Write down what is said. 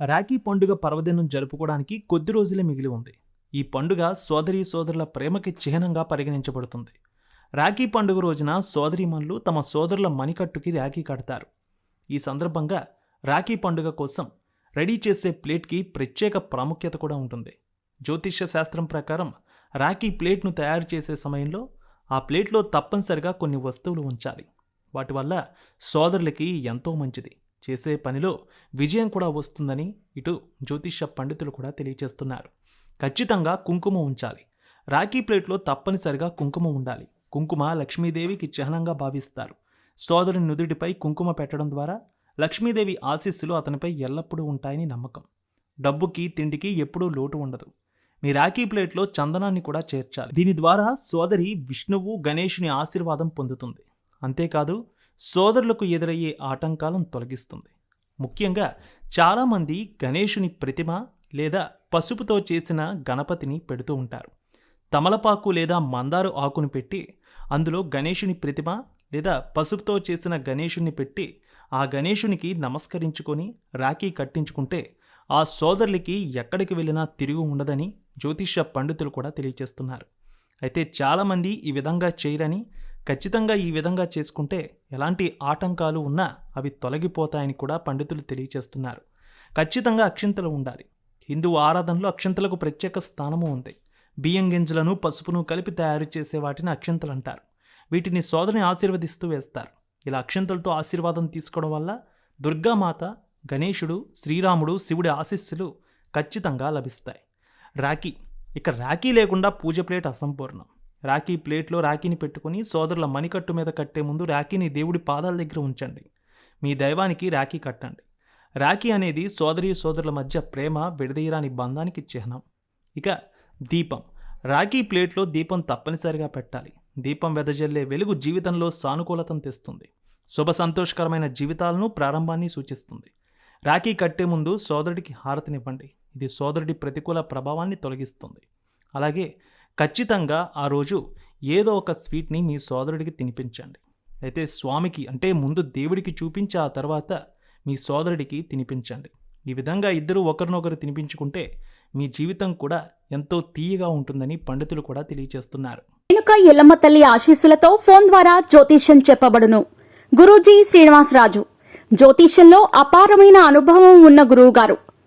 రాఖీ పండుగ పర్వదినం జరుపుకోవడానికి కొద్ది రోజులే మిగిలి ఉంది. ఈ పండుగ సోదరీ సోదరుల ప్రేమకి చిహ్నంగా పరిగణించబడుతుంది. రాఖీ పండుగ రోజున సోదరీమణులు తమ సోదరుల మణికట్టుకి రాఖీ కడతారు. ఈ సందర్భంగా రాఖీ పండుగ కోసం రెడీ చేసే ప్లేట్కి ప్రత్యేక ప్రాముఖ్యత కూడా ఉంటుంది. జ్యోతిష్య శాస్త్రం ప్రకారం రాఖీ ప్లేట్ను తయారు చేసే సమయంలో ఆ ప్లేట్లో తప్పనిసరిగా కొన్ని వస్తువులు ఉంచాలి. వాటి వల్ల సోదరులకి ఎంతో మంచిది. చేసే పనిలో విజయం కూడా వస్తుందని ఇటు జ్యోతిష పండితులు కూడా తెలియజేస్తున్నారు ఖచ్చితంగా కుంకుమ ఉంచాలి. రాఖీ ప్లేట్లో తప్పనిసరిగా కుంకుమ ఉండాలి. కుంకుమ లక్ష్మీదేవికి చిహ్నంగా భావిస్తారు. సోదరుని నుదుటిపై కుంకుమ పెట్టడం ద్వారా లక్ష్మీదేవి ఆశీస్సులు అతనిపై ఎల్లప్పుడూ ఉంటాయని నమ్మకం. డబ్బుకి తిండికి ఎప్పుడూ లోటు ఉండదు. మీ రాఖీ ప్లేట్లో చందనాన్ని కూడా చేర్చాలి. దీని ద్వారా సోదరి విష్ణువు గణేషుని ఆశీర్వాదం పొందుతుంది. అంతేకాదు సోదరులకు ఎదురయ్యే ఆటంకాలను తొలగిస్తుంది. ముఖ్యంగా చాలామంది గణేషుని ప్రతిమ లేదా పసుపుతో చేసిన గణపతిని పెడుతూ ఉంటారు. తమలపాకు లేదా మందారు ఆకును పెట్టి అందులో గణేషుని ప్రతిమ లేదా పసుపుతో చేసిన గణేషుని పెట్టి ఆ గణేషునికి నమస్కరించుకొని రాఖీ కట్టించుకుంటే ఆ సోదరులకి ఎక్కడికి వెళ్ళినా తిరిగి ఉండదని జ్యోతిష పండితులు కూడా తెలియజేస్తున్నారు. అయితే చాలామంది ఈ విధంగా చేయరని ఖచ్చితంగా ఈ విధంగా చేసుకుంటే ఎలాంటి ఆటంకాలు ఉన్నా అవి తొలగిపోతాయని కూడా పండితులు తెలియజేస్తున్నారు ఖచ్చితంగా అక్షింతలు ఉండాలి. హిందూ ఆరాధనలో అక్షింతలకు ప్రత్యేక స్థానము ఉంది. బియ్యం గింజలను పసుపును కలిపి తయారు చేసే వాటిని అక్షింతలు అంటారు. వీటిని సోదరిని ఆశీర్వదిస్తూ వేస్తారు. ఇలా అక్షింతలతో ఆశీర్వాదం తీసుకోవడం వల్ల దుర్గామాత గణేశుడు శ్రీరాముడు శివుడి ఆశీస్సులు ఖచ్చితంగా లభిస్తాయి. రాఖీ. ఇక రాఖీ లేకుండా పూజ ప్లేట్ అసంపూర్ణం. రాఖీ ప్లేట్లో రాఖీని పెట్టుకుని సోదరుల మణికట్టు మీద కట్టే ముందు రాఖీని దేవుడి పాదాల దగ్గర ఉంచండి. మీ దైవానికి రాఖీ కట్టండి. రాఖీ అనేది సోదరి సోదరుల మధ్య ప్రేమ విడదీయరాని బంధానికి చిహ్నం. ఇక దీపం. రాఖీ ప్లేట్లో దీపం తప్పనిసరిగా పెట్టాలి. దీపం వెదజల్లే వెలుగు జీవితంలో సానుకూలతను తెస్తుంది. శుభ సంతోషకరమైన జీవితాలను ప్రారంభాన్ని సూచిస్తుంది. రాఖీ కట్టే ముందు సోదరుడికి హారతినివ్వండి. ఇది సోదరుడి ప్రతికూల ప్రభావాన్ని తొలగిస్తుంది. అలాగే ఖచ్చితంగా ఆ రోజు ఏదో ఒక స్వీట్ని మీ సోదరుడికి తినిపించండి. అయితే స్వామికి అంటే ముందు దేవుడికి చూపించి ఆ తర్వాత మీ సోదరుడికి తినిపించండి. ఈ విధంగా ఇద్దరు ఒకరినొకరు తినిపించుకుంటే మీ జీవితం కూడా ఎంతో తీయగా ఉంటుందని పండితులు కూడా తెలియజేస్తున్నారు వెనుక ఎల్లమ్మ తల్లి ఆశీస్సులతో ఫోన్ ద్వారా జ్యోతిష్యం చెప్పబడును. గురూజీ శ్రీనివాసరాజు. జ్యోతిష్యంలో అపారమైన అనుభవం ఉన్న గురువు గారు